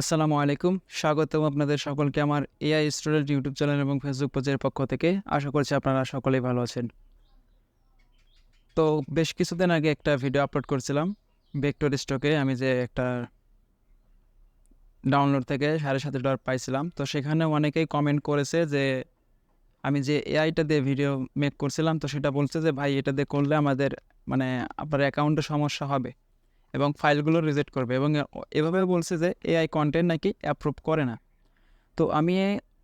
আসসালামু আলাইকুম। স্বাগতম আপনাদের সকলকে আমার এআই স্টুডেন্ট ইউটিউব চ্যানেল এবং ফেসবুক পেজের পক্ষ থেকে। আশা করছি আপনারা সকলেই ভালো আছেন। তো বেশ কিছুদিন আগে একটা ভিডিও আপলোড করছিলাম ভেক্টর স্টকে আমি যে একটা ডাউনলোড থেকে সাড়ে সাত ডলার পাইছিলাম। তো সেখানে অনেকেই কমেন্ট করেছে যে, আমি যে এআইটা দিয়ে ভিডিও মেক করছিলাম, তো সেটা বলছে যে, ভাই, এটা দিয়ে করলে আমাদের মানে আপনার অ্যাকাউন্টে সমস্যা হবে। এবং ফাইলগুলো রিজেক্ট করবে এবং এভাবে বলছে যে এআই কন্টেন্ট নাকি অ্যাপ্রুভ করে না। তো আমি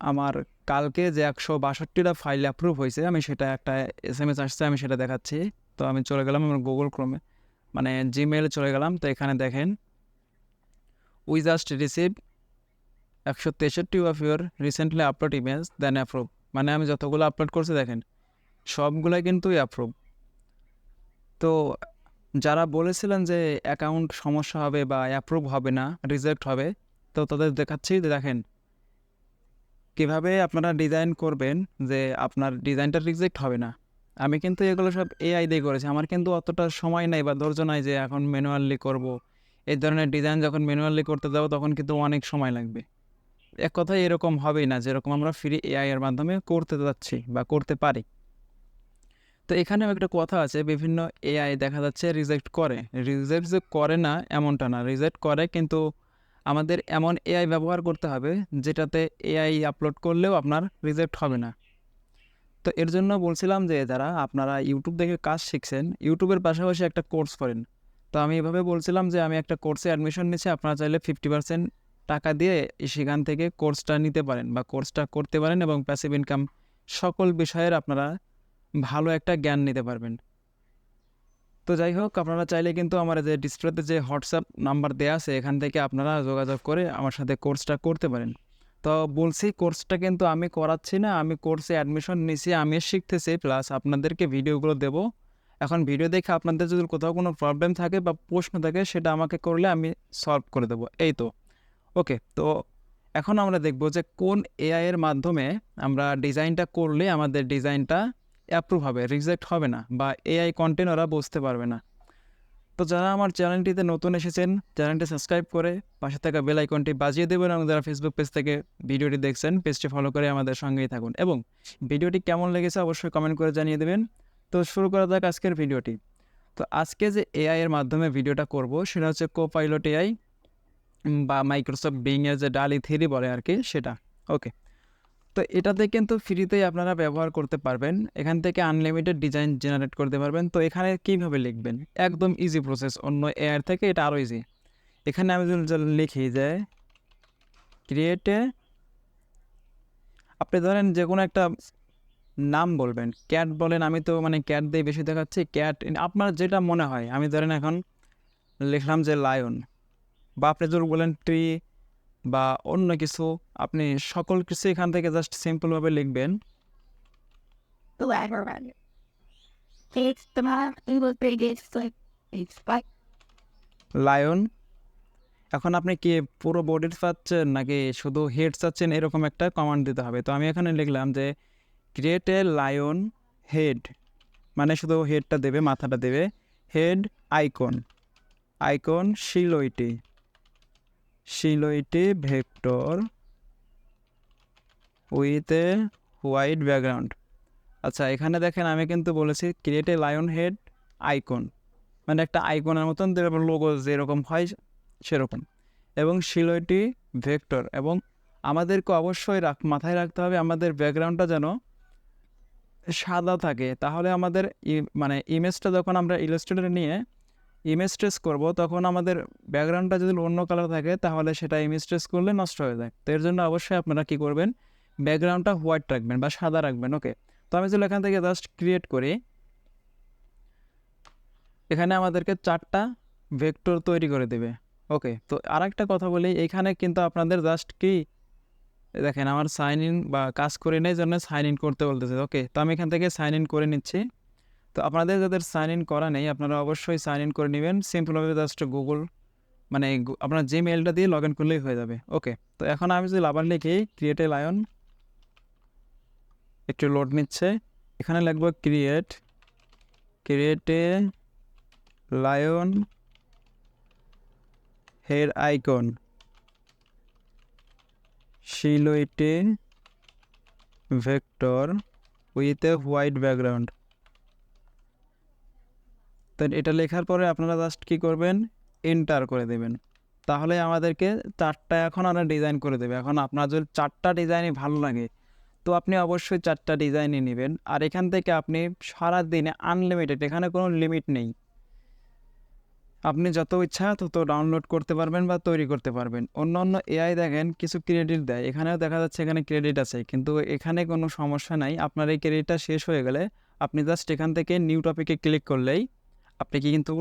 আমার কালকে যে একশো বাষট্টিটা ফাইল অ্যাপ্রুভ হয়েছে, আমি সেটা একটা এস এম এস আসছে, আমি সেটা দেখাচ্ছি। তো আমি চলে গেলাম আমার গুগল ক্রোমে মানে জিমেলে চলে গেলাম। তো এখানে দেখেন উই জাস্ট রিসিভ একশো তেষট্টি of your recently upload image then approve মানে আমি যতগুলো আপলোড করছি, দেখেন, সবগুলোই কিন্তু অ্যাপ্রুভ তো যারা বলেছিলেন যে অ্যাকাউন্ট সমস্যা হবে বা অ্যাপ্রুভ হবে না রিজেক্ট হবে, তো তাদের দেখাচ্ছি দেখেন, কীভাবে আপনারা ডিজাইন করবেন যে আপনার ডিজাইনটা রিজেক্ট হবে না। আমি কিন্তু এগুলো সব এআই দিয়ে করেছি। আমার কিন্তু অতটা সময় নাই বা ধৈর্য নাই যে এখন ম্যানুয়ালি করব। এই ধরনের ডিজাইন যখন ম্যানুয়ালি করতে যাব, তখন কিন্তু অনেক সময় লাগবে। এক কথায় এরকম হবেই না, যেরকম আমরা ফ্রি এআই এর মাধ্যমে করতে যাচ্ছি বা করতে পারি। তো এখানেও একটা কথা আছে, বিভিন্ন এআই দেখা যাচ্ছে রিজেক্ট করে। রিজেক্ট যে করে না, এমনটা না। রিজেক্ট করে কিন্তু আমাদের এমন এআই ব্যবহার করতে হবে, যেটাতে এআই আপলোড করলেও আপনার রিজেক্ট হবে না। তো এর জন্য বলছিলাম যে, যারা আপনারা ইউটিউব দেখে কাজ শিখছেন ইউটিউবের পাশাপাশি একটা কোর্স করেন। তো আমি এভাবে বলছিলাম যে, আমি একটা কোর্সে অ্যাডমিশন নিচ্ছি, আপনারা চাইলে ফিফটি পার্সেন্ট টাকা দিয়ে সেখান থেকে কোর্সটা নিতে পারেন বা কোর্সটা করতে পারেন এবং প্যাসিভ ইনকাম সকল বিষয়ের আপনারা ভালো একটা জ্ঞান নিতে পারবেন। তো যাই হোক, আপনারা চাইলে কিন্তু আমার যে ডিসপ্লেতে যে হোয়াটসঅ্যাপ নাম্বার দেওয়া আছে, এখান থেকে আপনারা যোগাযোগ করে আমার সাথে কোর্সটা করতে পারেন। তো বলছি, কোর্সটা কিন্তু আমি করাচ্ছি না, আমি কোর্সে অ্যাডমিশন নিছি, আমি শিখতেছি প্লাস আপনাদেরকে ভিডিওগুলো দেব। এখন ভিডিও দেখে আপনাদের যদি কোথাও কোনো প্রবলেম থাকে বা প্রশ্ন থাকে, সেটা আমাকে করলে আমি সলভ করে দেবো। এই তো। ওকে তো এখন আমরা দেখব যে কোন এআই এর মাধ্যমে আমরা ডিজাইনটা করলে আমাদের ডিজাইনটা অ্যাপ্রুভ হবে রিজেক্ট হবে না বা এআই কন্টেন্ট ওরা বুঝতে পারবে না। তো যারা আমার চ্যানেলটিতে নতুন এসেছেন, চ্যানেলটি সাবস্ক্রাইব করে পাশে থাকা বেল আইকনটি বাজিয়ে দেবেন এবং যারা ফেসবুক পেজ থেকে ভিডিওটি দেখছেন পেজটি ফলো করে আমাদের সঙ্গেই থাকুন। এবং ভিডিওটি কেমন লেগেছে অবশ্যই কমেন্ট করে জানিয়ে দেবেন। তো শুরু করা যাক আজকের ভিডিওটি। তো আজকে যে এআই এর মাধ্যমে ভিডিওটা করব, সেটা হচ্ছে কো পাইলট এআই বা মাইক্রোসফট বিং এর যে ডালি থ্রি বলে আর কি, সেটা। ওকে তো এটাতে কিন্তু ফ্রিতেই আপনারা ব্যবহার করতে পারবেন। এখান থেকে আনলিমিটেড ডিজাইন জেনারেট করতে পারবেন। তো এখানে কীভাবে লিখবেন? একদম ইজি প্রসেস অন্য এআর থেকে এটা আরও ইজি এখানে আমি যদি লিখি যে ক্রিয়েটে আপনি ধরেন যে কোনো একটা নাম বলবেন। ক্যাট বলেন, আমি তো মানে ক্যাট দিয়ে বেশি দেখাচ্ছি। ক্যাট আপনার যেটা মনে হয়, আমি ধরেন এখন লিখলাম যে লায়ন বা আপনি যদি বলেন ট্রি বা অন্য কিছু আপনি সকল কিছু এখান থেকে জাস্ট সিম্পলভাবে লিখবেন। লায়ন এখন আপনি কি পুরো বডি চাচ্ছেন নাকি শুধু হেড চাচ্ছেন? এরকম একটা কমান্ড দিতে হবে। তো আমি এখানে লিখলাম যে ক্রিয়েট এ লায়ন হেড মানে শুধু হেডটা দেবে মাথাটা দেবে। Head icon icon silhouette. Silhouette vector with a white background. আচ্ছা এখানে দেখেন আমি কিন্তু বলেছি create a lion head icon মানে একটা আইকনের মতন লোগো যেরকম হয় সেরকম। এবং শিলয়টি ভেক্টর এবং আমাদেরকে অবশ্যই রাখ, মাথায় রাখতে হবে আমাদের ব্যাকগ্রাউন্ডটা যেন সাদা থাকে। তাহলে আমাদের মানে ইমেজটা যখন আমরা ইলাস্ট্রেটরে নিয়ে ইমেজ ট্রেস করব, তখন আমাদের ব্যাকগ্রাউন্ডটা যদি অন্য কালার থাকে, তাহলে সেটা ইমেজ ট্রেস করলে নষ্ট হয়ে যায়। তো এর জন্য অবশ্যই আপনারা কী করবেন? ব্যাকগ্রাউন্ডটা হোয়াইট রাখবেন বা সাদা রাখবেন ওকে তো আমি যদি এখান থেকে জাস্ট ক্রিয়েট করি। এখানে আমাদেরকে চারটা ভেক্টর তৈরি করে দেবে ওকে তো আর একটা কথা বলি, এখানে কিন্তু আপনাদের জাস্ট কি? দেখেন, আমার সাইন ইন বা কাজ করে নেই জন্য সাইন ইন করতে বলতেছে ওকে তো আমি এখান থেকে সাইন ইন করে নিচ্ছি। তো আপনাদের যাদের সাইন ইন করা নেই, আপনারা অবশ্যই সাইন ইন করে নেবেন। সিম্পলভাবে জাস্ট গুগল মানে আপনার যে মেলটা দিয়ে লগ ইন করলেই হয়ে যাবে। ওকে তো এখন আমি যদি আবার লিখি ক্রিয়েট এ লায়ন একটু লোড নিচ্ছে। এখানে লিখব create create lion head icon silhouette vector with a white background তো এটা লেখার পরে আপনারা জাস্ট কী করবেন? এন্টার করে দেবেন। তাহলে আমাদেরকে চারটা এখন আমরা ডিজাইন করে দেবে। এখন আপনার যদি চারটা ডিজাইনই ভালো লাগে, তো আপনি অবশ্যই চারটা ডিজাইনই নেবেন। আর এখান থেকে আপনি সারা দিনে আনলিমিটেড এখানে কোনো লিমিট নেই। আপনি যত ইচ্ছা তত ডাউনলোড করতে পারবেন বা তৈরি করতে পারবেন। অন্য অন্য এআই দেখেন, কিছু ক্রেডিট দেয়। এখানেও দেখা যাচ্ছে এখানে ক্রেডিট আছে, কিন্তু এখানে কোনো সমস্যা নাই। আপনার এই ক্রেডিটটা শেষ হয়ে গেলে আপনি জাস্ট এখান থেকে নিউ টপিকে ক্লিক করলেই আপনি কি কিন্তু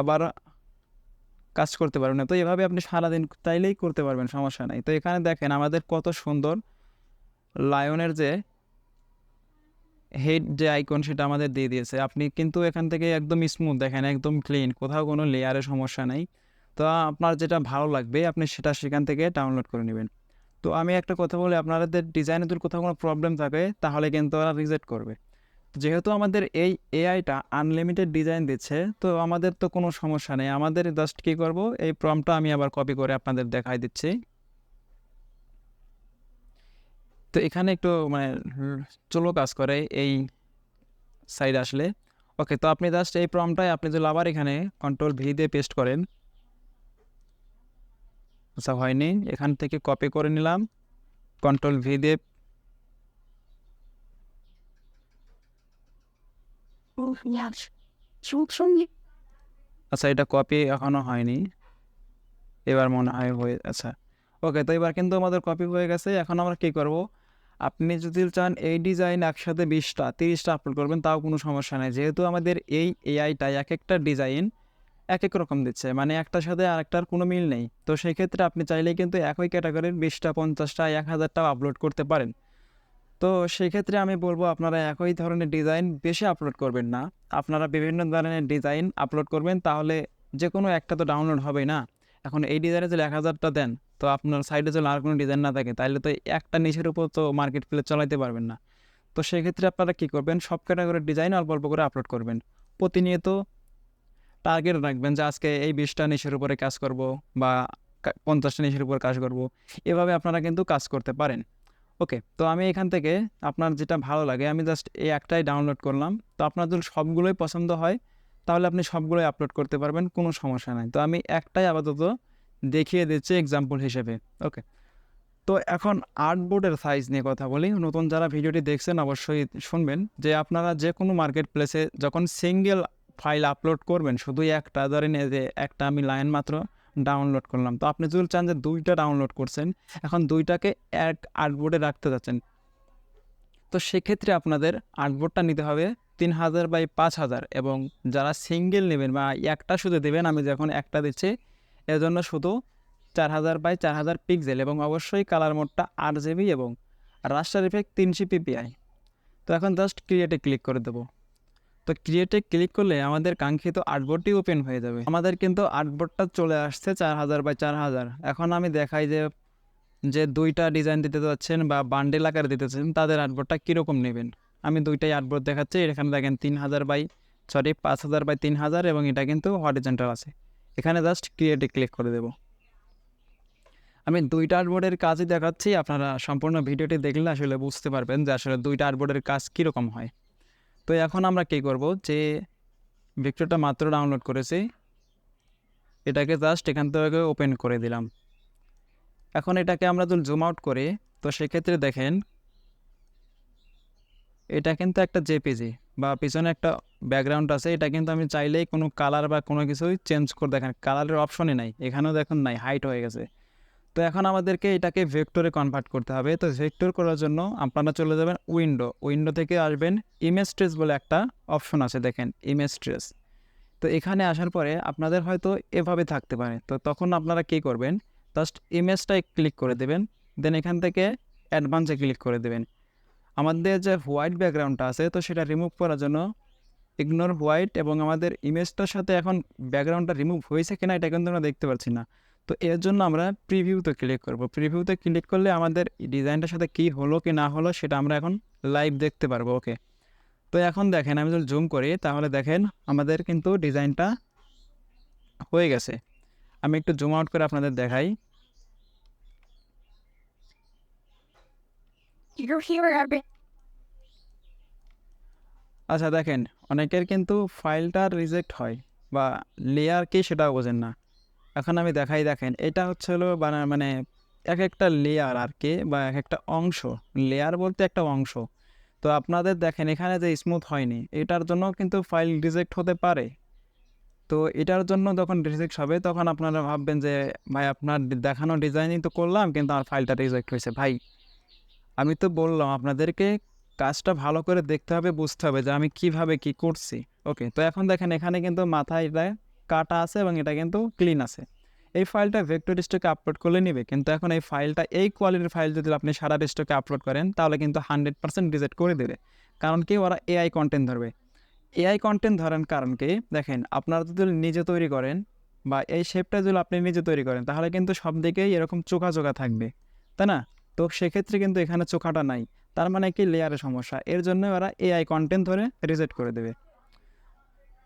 আবার কাজ করতে পারবেন না। তো এভাবে আপনি সারাদিন চাইলেই করতে পারবেন, সমস্যা নাই। তো এখানে দেখেন আমাদের কত সুন্দর লায়নের যে হেড যে আইকন সেটা আমাদের দিয়ে দিয়েছে। আপনি কিন্তু এখান থেকে একদম স্মুথ দেখেন, একদম ক্লিন কোথাও কোনো লেয়ারের সমস্যা নাই। তো আপনার যেটা ভালো লাগবে, আপনি সেটা সেখান থেকে ডাউনলোড করে নেবেন। তো আমি একটা কথা বলি, আপনাদের ডিজাইনে যদি কোথাও কোনো প্রবলেম থাকে, তাহলে কিন্তু ওরা রিজেক্ট করবে। যেহেতু আমাদের এই এআইটা আনলিমিটেড ডিজাইন দিচ্ছে, তো আমাদের তো কোনো সমস্যা নেই। আমাদের জাস্ট কী করব? এই প্রমটা আমি আবার কপি করে আপনাদের দেখাই দিচ্ছি। তো এখানে একটু মানে চলো কাজ করে এই সাইড আসলে। ওকে তো আপনি জাস্ট এই প্রমটাই আপনি যদি আবার এখানে কন্ট্রোল ভি দিয়ে পেস্ট করেন আচ্ছা হয়নি। এখান থেকে কপি করে নিলাম। কন্ট্রোল ভি দিয়ে আচ্ছা এটা কপি এখনও হয়নি। এবার মনে হয় হয়ে আচ্ছা। ওকে তো এবার কিন্তু আমাদের কপি হয়ে গেছে। এখন আমরা কী করব? আপনি যদি চান এই ডিজাইন একসাথে বিশটা, তিরিশটা আপলোড করবেন, তাও কোনো সমস্যা নেই। যেহেতু আমাদের এই এআইটা এক একটা ডিজাইন এক এক রকম দিচ্ছে মানে একটার সাথে আরেকটার কোনো মিল নেই। তো সেই ক্ষেত্রে আপনি চাইলেই কিন্তু একই ক্যাটাগরির বিশটা, পঞ্চাশটা, এক হাজারটাও আপলোড করতে পারেন। তো সেই ক্ষেত্রে আমি বলব আপনারা একই ধরনের ডিজাইন বেশি আপলোড করবেন না। আপনারা বিভিন্ন ধরনের ডিজাইন আপলোড করবেন, তাহলে যে কোনো একটা তো ডাউনলোড হবেই না। এখন এই ডিজাইনে যদি এক হাজারটা দেন, তো আপনার সাইডে যদি আর কোনো ডিজাইন না থাকে, তাহলে তো একটা নিচের উপর তো মার্কেট প্লেস চালাইতে পারবেন না। তো সেক্ষেত্রে আপনারা কী করবেন, সব ক্যাটাগরির ডিজাইন অল্প অল্প করে আপলোড করবেন। প্রতিনিয়ত টার্গেট রাখবেন যে আজকে এই বিশটা নিচের উপরে কাজ করব বা পঞ্চাশটা নিচের উপর কাজ করব। এভাবে আপনারা কিন্তু কাজ করতে পারেন। ওকে, তো আমি এখান থেকে আপনার যেটা ভালো লাগে, আমি জাস্ট এই একটাই ডাউনলোড করলাম। তো আপনার যদি সবগুলোই পছন্দ হয়, তাহলে আপনি সবগুলোই আপলোড করতে পারবেন, কোনো সমস্যা নাই। তো আমি একটাই আপাতত দেখিয়ে দিচ্ছি এক্সাম্পল হিসেবে, ওকে। তো এখন আর্টবোর্ডের সাইজ নিয়ে কথা বলি। নতুন যারা ভিডিওটি দেখছেন অবশ্যই শুনবেন যে আপনারা যে কোনো মার্কেট প্লেসে যখন সিঙ্গেল ফাইল আপলোড করবেন, শুধুই একটা, ধরেন যে একটা আমি লাইন মাত্র ডাউনলোড করলাম। তো আপনি যদি চান যে দুইটা ডাউনলোড করছেন, এখন দুইটাকে এক আর্টবোর্ডে রাখতে যাচ্ছেন। তো সেক্ষেত্রে আপনাদের আর্টবোর্ডটা নিতে হবে তিন হাজার বাই পাঁচ হাজার এবং যারা সিঙ্গেল নেবেন বা একটা শুধু দেবেন, আমি যখন একটা দিচ্ছি এর জন্য শুধু চার হাজার বাই চার হাজার পিক্সেল এবং অবশ্যই কালার মোডটা আট জিবি এবং রাস্টার ইফেক্ট তিনশো পিপিআই তো এখন জাস্ট ক্রিয়েটে ক্লিক করে দেবো। তো ক্রিয়েটে ক্লিক করলে আমাদের কাঙ্ক্ষিত আর্টবোর্ডটি ওপেন হয়ে যাবে। আমাদের কিন্তু আর্টবোর্ডটা চলে আসছে চার হাজার বাই চার হাজার। এখন আমি দেখাই যে যে দুইটা ডিজাইন দিতে যাচ্ছেন বা বান্ডেল আকার দিতেছেন তাদের আর্টবোর্ডটা কীরকম নেবেন? আমি দুইটাই আর্টবোর্ড দেখাচ্ছি, এখানে দেখেন তিন হাজার বাই সরি পাঁচ হাজার বাই তিন হাজার এবং এটা কিন্তু হরিজেন্টাল আছে। এখানে জাস্ট ক্রিয়েটে ক্লিক করে দেব। আমি দুইটা আর্টবোর্ডের কাজই দেখাচ্ছি, আপনারা সম্পূর্ণ ভিডিওটি দেখলে আসলে বুঝতে পারবেন যে আসলে দুইটা আর্টবোর্ডের কাজ কীরকম হয়। তো এখন আমরা কী করব? যে ভিক্টরটা মাত্র ডাউনলোড করেছি, এটাকে জাস্ট এখান থেকে ওপেন করে দিলাম। এখন এটাকে আমরা যদি জুম আউট করি, তো সেক্ষেত্রে দেখেন, এটা কিন্তু একটা জেপিজি বা পিছনে একটা ব্যাকগ্রাউন্ড আছে। এটা কিন্তু আমি চাইলেই কোনো কালার বা কোনো কিছুই চেঞ্জ করে দেখেন কালারের অপশনই নাই। এখানেও দেখুন নাই হাইট হয়ে গেছে। তো এখন আমাদেরকে এটাকে ভেক্টরে কনভার্ট করতে হবে। তো ভেক্টর করার জন্য আপনারা চলে যাবেন উইন্ডো উইন্ডো থেকে আসবেন ইমেজ ট্রেস বলে একটা অপশন আছে, দেখেন ইমেজ ট্রেস তো এখানে আসার পরে আপনাদের হয়তো এভাবে থাকতে পারে। তো তখন আপনারা কী করবেন? জাস্ট ইমেজটায় ক্লিক করে দেবেন। দেন এখান থেকে অ্যাডভান্সে ক্লিক করে দেবেন। আমাদের যে হোয়াইট ব্যাকগ্রাউন্ডটা আছে, তো সেটা রিমুভ করার জন্য ইগনোর হোয়াইট এবং আমাদের ইমেজটার সাথে এখন ব্যাকগ্রাউন্ডটা রিমুভ হয়েছে কিনা এটা কিন্তু আমরা দেখতে পাচ্ছি না। তো এর জন্য আমরা প্রিভিউতে ক্লিক করব। প্রিভিউতে ক্লিক করলে আমাদের ডিজাইনটার সাথে কী হলো কি না হলো সেটা আমরা এখন লাইভ দেখতে পারব ওকে তো এখন দেখেন আমি যদি জুম করি তাহলে দেখেন আমাদের কিন্তু ডিজাইনটা হয়ে গেছে। আমি একটু জুম আউট করে আপনাদের দেখাই. আচ্ছা দেখেন অনেকের কিন্তু ফাইলটা রিজেক্ট হয় বা লেয়ার কি সেটাও বোঝেন না। এখন আমি দেখাই, দেখেন, এটা হচ্ছে হলো মানে এক একটা লেয়ার আর কি বা এক একটা অংশ। লেয়ার বলতে একটা অংশ। তো আপনাদের দেখেন, এখানে যে স্মুথ হয়নি, এটার জন্য কিন্তু ফাইল রিজেক্ট হতে পারে। তো এটার জন্য যখন রিজেক্ট হবে, তখন আপনারা ভাববেন যে, ভাই, আপনার দেখানো ডিজাইনিং তো করলাম, কিন্তু আমার ফাইলটা রিজেক্ট হয়েছে। ভাই, আমি তো বললাম, আপনাদেরকে কাজটা ভালো করে দেখতে হবে, বুঝতে হবে যে আমি কীভাবে কি করছি। ওকে তো এখন দেখেন, এখানে কিন্তু মাথায় কাটা আছে এবং এটা কিন্তু ক্লিন আছে। এই ফাইলটা ভেক্টর স্টকে আপলোড করলে নিবে। কিন্তু এখন এই ফাইলটা, এই কোয়ালিটির ফাইল যদি আপনি সারা স্টকে আপলোড করেন, তাহলে কিন্তু হান্ড্রেড পার্সেন্ট রিজেক্ট করে দেবে। কারণ কি? ওরা এআই কন্টেন্ট ধরবে। এআই কন্টেন্ট ধরেন কারণ কি? দেখেন, আপনারা যদি নিজে তৈরি করেন বা এই শেপটা যদি আপনি নিজে তৈরি করেন, তাহলে কিন্তু সব দিকেই এরকম চোখা চোখা থাকবে। তাই না? তো সেক্ষেত্রে কিন্তু এখানে চোখাটা নাই। তার মানে কি? লেয়ারের সমস্যা। এর জন্য ওরা এআই কন্টেন্ট ধরে রিজেক্ট করে দেবে।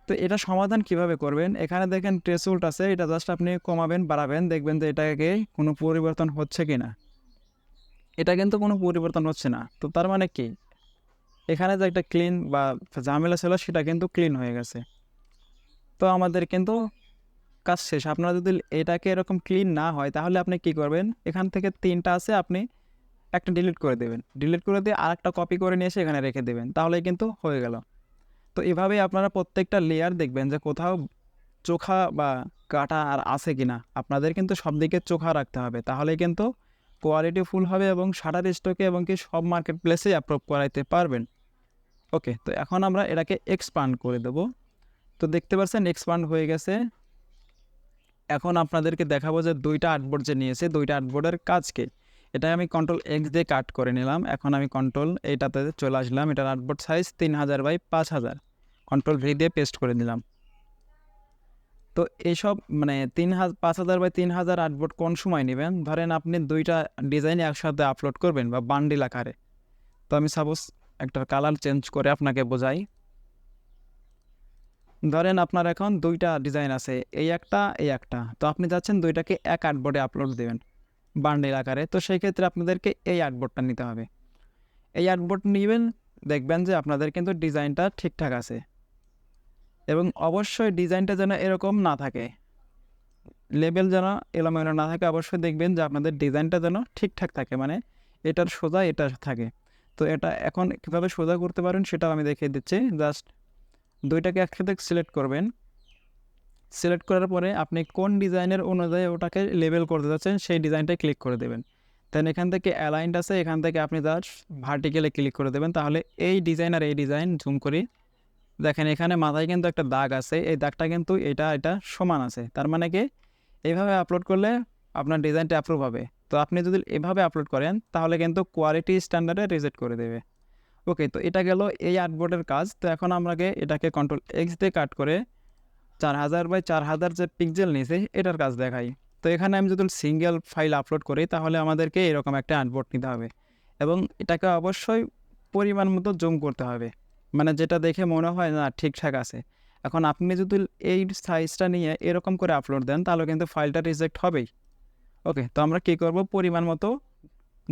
তো এটা সমাধান কীভাবে করবেন? এখানে দেখেন ট্রেসুল্ট আছে, এটা জাস্ট আপনি কমাবেন, বাড়াবেন, দেখবেন যে এটাকে কোনো পরিবর্তন হচ্ছে কি না এটা কিন্তু কোনো পরিবর্তন হচ্ছে না। তো তার মানে কি? এখানে যে একটা ক্লিন বা ঝামেলা ছিল, সেটা কিন্তু ক্লিন হয়ে গেছে। তো আমাদের কিন্তু কাজ শেষ। আপনারা যদি এটাকে এরকম ক্লিন না হয়, তাহলে আপনি কি করবেন? এখান থেকে তিনটা আছে, আপনি একটা ডিলিট করে দেবেন। ডিলিট করে দিয়ে আরেকটা কপি করে নিয়ে এসে এখানে রেখে দেবেন। তাহলে কিন্তু হয়ে গেল। তো এভাবেই আপনারা প্রত্যেকটা লেয়ার দেখবেন যে কোথাও চোখা বা কাটা আর আছে কিনা। আপনাদের কিন্তু সব দিকে চোখা রাখতে হবে। তাহলে কিন্তু কোয়ালিটি ফুল হবে এবং সারার স্টকে এবং কি সব মার্কেট প্লেসে অ্যাপ্রুভ করাইতে পারবেন। ওকে তো এখন আমরা এটাকে এক্সপান্ড করে দেব। তো দেখতে পাচ্ছেন এক্সপান্ড হয়ে গেছে। এখন আপনাদেরকে দেখাবো যে দুইটা আর্টবোর্ড যে নিয়েছে, দুইটা আর্টবোর্ডের কাজকে এটা আমি কন্ট্রোল এক্স দিয়ে কাট করে নিলাম। এখন আমি কন্ট্রোল এইটাতে চলে আসলাম। এটার আর্টবোর্ড সাইজ তিন হাজার বাই পাঁচ হাজার কন্ট্রোল ভি দিয়ে পেস্ট করে দিলাম তো এইসব মানে তিন হাজার পাঁচ হাজার বাই তিন হাজার আর্টবোর্ড কোন সময় নেবেন? ধরেন আপনি দুইটা ডিজাইন একসাথে আপলোড করবেন বা বান্ডিল আকারে। তো আমি সাপোজ একটা কালার চেঞ্জ করে আপনাকে বোঝাই। ধরেন আপনার এখন দুইটা ডিজাইন আছে, এই একটা এই একটা। তো আপনি যাচ্ছেন দুইটাকে এক আর্টবোর্ডে আপলোড দেবেন। বান্ডেল আকারে। তো সেই ক্ষেত্রে আপনাদেরকে এই আর্টবোর্ডটা নিতে হবে। এই আর্টবোর্ড নেবেন, দেখবেন যে আপনাদের কিন্তু ডিজাইনটা ঠিকঠাক আছে। এবং অবশ্যই ডিজাইনটা যেন এরকম না থাকে। লেবেল যেন এলোমেলো না থাকে, অবশ্যই দেখবেন যে আপনাদের ডিজাইনটা যেন ঠিকঠাক থাকে। মানে এটার সোজা এটা থাকে। তো এটা এখন কীভাবে সোজা করতে পারেন সেটাও আমি দেখিয়ে দিচ্ছি। জাস্ট দুইটাকে একসাথে সিলেক্ট করবেন। সিলেক্ট করার পরে আপনি কোন ডিজাইনের অনুযায়ী ওটাকে লেবেল করতে যাচ্ছেন, সেই ডিজাইনটাই ক্লিক করে দেবেন। দেন এখান থেকে অ্যালাইন্ড আছে, এখান থেকে আপনি জাস্ট ভার্টিক্যালে ক্লিক করে দেবেন। তাহলে এই ডিজাইন আর এই ডিজাইন জুম করি। দেখেন এখানে মাথায় কিন্তু একটা দাগ আছে, এই দাগটা কিন্তু এটা এটা সমান আছে। তার মানে কি? এইভাবে আপলোড করলে আপনার ডিজাইনটা অ্যাপ্রুভ হবে। তো আপনি যদি এভাবে আপলোড করেন, তাহলে কিন্তু কোয়ালিটি স্ট্যান্ডার্ডে রিজেক্ট করে দেবে। ওকে তো এটা গেল এই আর্টবোর্ডের কাজ। তো এখন আমাকে এটাকে কন্ট্রোল এক্স দিয়ে কাট করে চার হাজার বাই চার হাজার যে পিক্সেল নিয়েছে, এটার কাজ দেখাই। তো এখানে আমি যদি সিঙ্গেল ফাইল আপলোড করি, তাহলে আমাদেরকে এরকম একটা আর্টবোর্ড নিতে হবে। এবং এটাকে অবশ্যই পরিমাণ মতো জুম করতে হবে। মানে যেটা দেখে মনে হয় না ঠিকঠাক আছে। এখন আপনি যদি এই সাইজটা নিয়ে এরকম করে আপলোড দেন, তাহলে কিন্তু ফাইলটা রিজেক্ট হবেই। ওকে তো আমরা কী করব? পরিমাণ মতো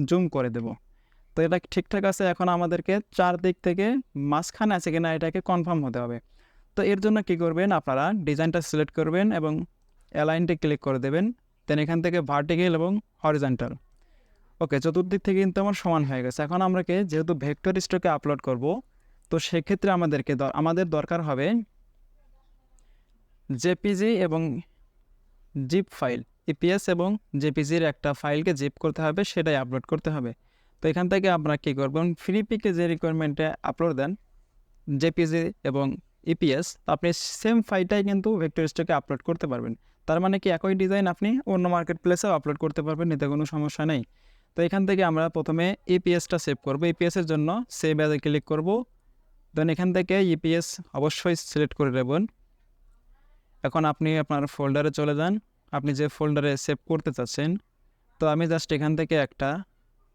জুম করে দেব। তো এটা ঠিকঠাক আছে, এখন আমাদেরকে চারদিক থেকে মাঝখানে আছে কিনা, এটাকে কনফার্ম হতে হবে। তো এর জন্য কী করবেন? আপনারা ডিজাইনটা সিলেক্ট করবেন এবং অ্যালাইনটে ক্লিক করে দেবেন। দেন এখান থেকে ভার্টিক্যাল এবং হরিজেন্টাল ওকে, চতুর্দিক থেকে কিন্তু আমার সমান হয়ে গেছে। এখন আমরাকে যেহেতু ভেক্টর স্টকে আপলোড করব, তো সেক্ষেত্রে আমাদেরকে আমাদের দরকার হবে জেপিজি এবং জিপ ফাইল ইপিএস এবং জেপিজির একটা ফাইলকে জিপ করতে হবে, সেটাই আপলোড করতে হবে। তো এখান থেকে আপনারা কী করবেন ফ্রি পিকে যে রিকোয়ারমেন্টে আপলোড দেন জেপিজি এবং ইপিএস আপনি সেম ফাইলটাই কিন্তু ভেক্টর স্টকে আপলোড করতে পারবেন। তার মানে কি একই ডিজাইন আপনি অন্য মার্কেট প্লেসেও আপলোড করতে পারবেন, এতে কোনো সমস্যা নেই। তো এখান থেকে আমরা প্রথমে ইপিএসটা সেভ করব। ইপিএসের জন্য সেভ অ্যাজে ক্লিক করব। দেন এখান থেকে ইপিএস অবশ্যই সিলেক্ট করে দেবেন এখন আপনি আপনার ফোল্ডারে চলে যান। আপনি যে ফোল্ডারে সেভ করতে চাচ্ছেন, তো আমি জাস্ট এখান থেকে একটা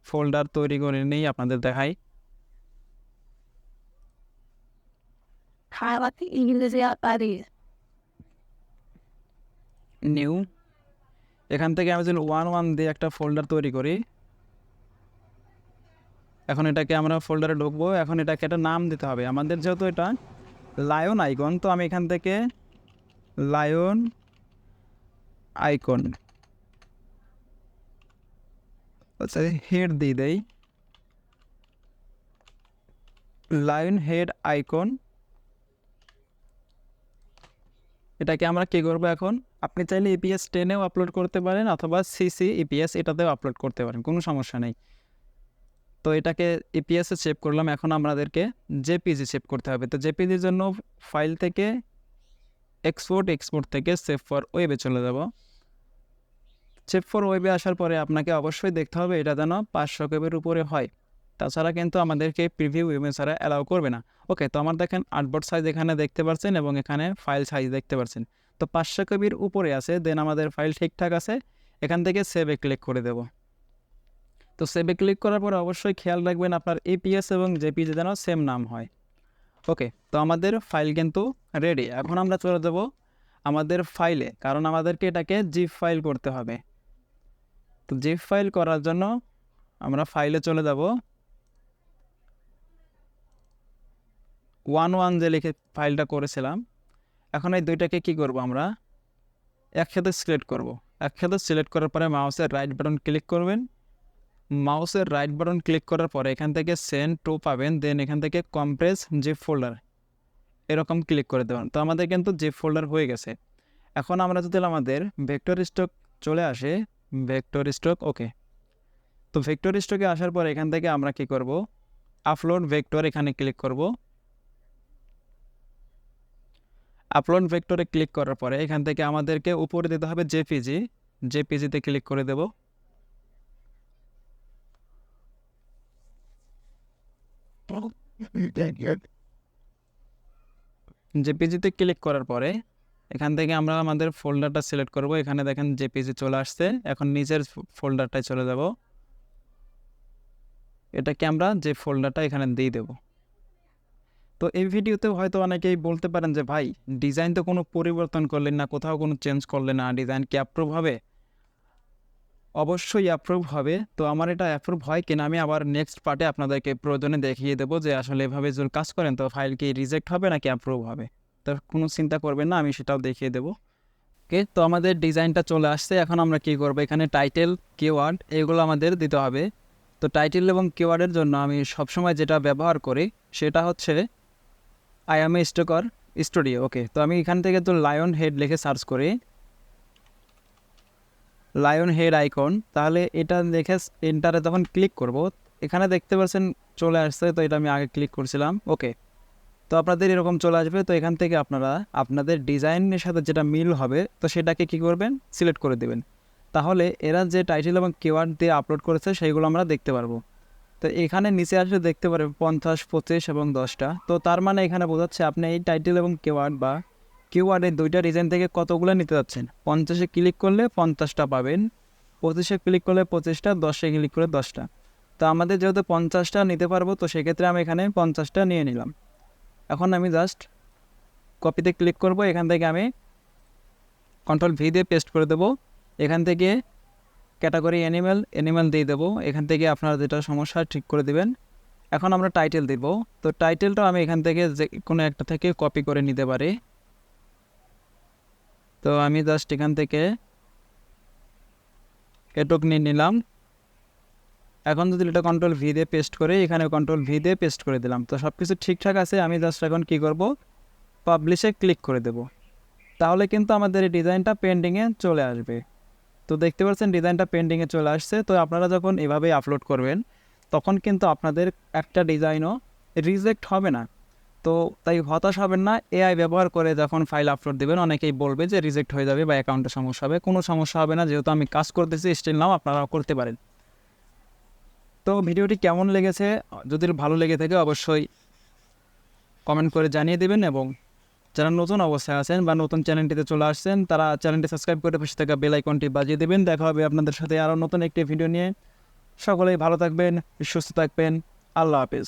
ফোল্ডার তৈরি করে নিই আপনাদের দেখাই। Out by these. নিউ এখান থেকে আমি যদি ওয়ান ওয়ান দিয়ে একটা ফোল্ডার তৈরি করি, এখন এটাকে আমরা ফোল্ডারে ঢুকবো, এখন এটাকে একটা নাম দিতে হবে। আমাদের যেহেতু এটা লায়ন আইকন তো আমি এখান থেকে লায়ন আইকন আচ্ছা হেড দিয়ে দেই। লায়ন হেড আইকন এটাকে আমরা কী করব এখন? আপনি চাইলে ইপিএস টেনেও আপলোড করতে পারেন অথবা সিসি ইপিএস এটাতেও আপলোড করতে পারেন, কোনো সমস্যা নেই। তো এটাকে ইপিএসে সেভ করলাম, এখন আমাদেরকে জেপিজি সেভ করতে হবে। তো জেপিজির জন্য ফাইল থেকে এক্সপোর্ট এক্সপোর্ট থেকে সেভ ফর ওয়েবে চলে যাব। সেভ ফর ওয়েবে আসার পরে আপনাকে অবশ্যই দেখতে হবে এটা যেন পাঁচশো কেবের উপরে হয়। তাছাড়া কিন্তু আমাদেরকে প্রিভিউ ছাড়া অ্যালাউ করবে না। ওকে তো আমার দেখেন আর্টবোর্ড সাইজ এখানে দেখতে পাচ্ছেন এবং এখানে ফাইল সাইজ দেখতে পাচ্ছেন তো পাঁচশো কেবির উপরে আছে দেন আমাদের ফাইল ঠিকঠাক আছে, এখান থেকে সেভে ক্লিক করে দেব। তো সেভে ক্লিক করার পরে অবশ্যই খেয়াল রাখবেন আপনার এপিএস এবং জেপিজি যেন সেম নাম হয়। ওকে তো আমাদের ফাইল কিন্তু রেডি এখন আমরা চলে যাব আমাদের ফাইলে কারণ আমাদেরকে এটাকে জিপ ফাইল করতে হবে। তো জিপ ফাইল করার জন্য আমরা ফাইলে চলে যাব। ওয়ান ওয়ান যে লিখে ফাইলটা করেছিলাম, এখন এই দুইটাকে কি করব আমরা? একসাথে সিলেক্ট করব। একসাথে সিলেক্ট করার পরে মাউসের রাইট বাটন ক্লিক করবেন। মাউসের রাইট বাটন ক্লিক করার পরে এখান থেকে সেন্ড টু পাবেন দেন এখান থেকে কম্প্রেস জিপ ফোল্ডার এরকম ক্লিক করে দেবেন। তো আমাদের কিন্তু জিপ ফোল্ডার হয়ে গেছে। এখন আমরা যদি আমাদের ভেক্টর স্টক চলে আসে ভেক্টর স্টক ওকে তো ভেক্টর স্টকে আসার পর এখান থেকে আমরা কি করব? আপলোড ভেক্টর এখানে ক্লিক করব। আপলোড ভেক্টরে ক্লিক করার পরে এখান থেকে আমাদেরকে উপরে দিতে হবে জেপিজি জেপিজিতে ক্লিক করে দেব। জেপিজিতে ক্লিক করার পরে এখান থেকে আমরা আমাদের ফোল্ডারটা সিলেক্ট করব। এখানে দেখেন জেপিজি চলে আসছে। এখন নিজের ফোল্ডারটায় চলে যাব। এটাকে আমরা যে ফোল্ডারটা এখানে দিয়ে দেব। তো এই ভিডিওতে হয়তো অনেকেই বলতে পারেন যে, ভাই ডিজাইন তো কোনো পরিবর্তন করলেন না, কোথাও কোনো চেঞ্জ করলেন না ডিজাইন কি অ্যাপ্রুভ হবে? অবশ্যই অ্যাপ্রুভ হবে। তো আমার এটা অ্যাপ্রুভ হয় কিনা আমি আবার নেক্সট পার্টে আপনাদেরকে প্রয়োজনে দেখিয়ে দেবো যে, আসলে এভাবে যদি কাজ করেন, তো ফাইল কি রিজেক্ট হবে নাকি অ্যাপ্রুভ হবে? তো কোনো চিন্তা করবেন না, আমি সেটাও দেখিয়ে দেবো। ওকে তো আমাদের ডিজাইনটা চলে আসছে। এখন আমরা কি করব? এখানে টাইটেল কিওয়ার্ড এগুলো আমাদের দিতে হবে। তো টাইটেল এবং কিওয়ার্ডের জন্য আমি সবসময় যেটা ব্যবহার করি, সেটা হচ্ছে I am a stocker studio okay তো আমি এখান থেকে তো লায়ন হেড লিখে সার্চ করি। লায়ন হেড আইকন তাহলে এটা দেখে এন্টারে তখন ক্লিক করব। এখানে দেখতে পাচ্ছেন চলে আসছে, তো এটা আমি আগে ক্লিক করছিলাম ওকে তো আপনাদের এরকম চলে আসবে, তো এখান থেকে আপনারা আপনাদের ডিজাইনের সাথে যেটা মিল হবে, তো সেটাকে কি করবেন? সিলেক্ট করে দেবেন। তাহলে এরা যে টাইটেল এবং কেওয়ার্ড দিয়ে আপলোড করেছে, সেইগুলো আমরা দেখতে পারব। তো এখানে নিচে আসলে দেখতে পারবেন পঞ্চাশ, পঁচিশ এবং দশটা। তো তার মানে এখানে বোঝাচ্ছে আপনি এই টাইটেল এবং কেওয়ার্ড বা কিওয়ার্ডের দুইটা ডিজাইন থেকে কতগুলো নিতে যাচ্ছেন। পঞ্চাশে ক্লিক করলে পঞ্চাশটা পাবেন, পঁচিশে ক্লিক করলে পঁচিশটা, দশে ক্লিক করলে দশটা। তো আমাদের যেহেতু পঞ্চাশটা নিতে পারব, তো সেক্ষেত্রে আমি এখানে পঞ্চাশটা নিয়ে নিলাম। এখন আমি জাস্ট কপিতে ক্লিক করব, এখান থেকে আমি কন্ট্রোল ভি দিয়ে পেস্ট করে দেবো। এখান থেকে ক্যাটাগরি অ্যানিম্যাল অ্যানিম্যাল দিয়ে দেবো। এখান থেকে আপনারা যেটা সমস্যা ঠিক করে দিবেন। এখন আমরা টাইটেল দিব। তো টাইটেলটা আমি এখান থেকে যে কোনো একটা থেকে কপি করে নিতে পারি। তো আমি জাস্ট এখান থেকে এটুক নিয়ে নিলাম। এখন যদি এটা কন্ট্রোল ভি দিয়ে পেস্ট করে, এখানে কন্ট্রোল ভি দিয়ে পেস্ট করে দিলাম। তো সব কিছু ঠিকঠাক আছে, আমি জাস্ট এখন কী করব? পাবলিশে ক্লিক করে দেব। তাহলে কিন্তু আমাদের এই ডিজাইনটা পেন্ডিংয়ে চলে আসবে। তো দেখতে পাচ্ছেন ডিজাইনটা পেন্ডিংয়ে চলে আসছে। তো আপনারা যখন এভাবেই আপলোড করবেন, তখন কিন্তু আপনাদের একটা ডিজাইনও রিজেক্ট হবে না। তো তাই হতাশ হবেন না এআই ব্যবহার করে যখন ফাইল আপলোড দেবেন, অনেকেই বলবে যে রিজেক্ট হয়ে যাবে বা অ্যাকাউন্টে সমস্যা হবে। কোনো সমস্যা হবে না, যেহেতু আমি কাজ করতেছি স্টিল নাও আপনারাও করতে পারেন। তো ভিডিওটি কেমন লেগেছে? যদি ভালো লেগে থাকে, অবশ্যই কমেন্ট করে জানিয়ে দেবেন এবং যারা নতুন অবস্থায় আছেন বা নতুন চ্যানেলটিতে চলে আসছেন, তারা চ্যানেলটি সাবস্ক্রাইব করে পাশে থাকা বেল আইকনটি বাজিয়ে দেবেন। দেখা হবে আপনাদের সাথে আরও নতুন একটি ভিডিও নিয়ে। সকলেই ভালো থাকবেন, সুস্থ থাকবেন। আল্লাহ হাফিজ।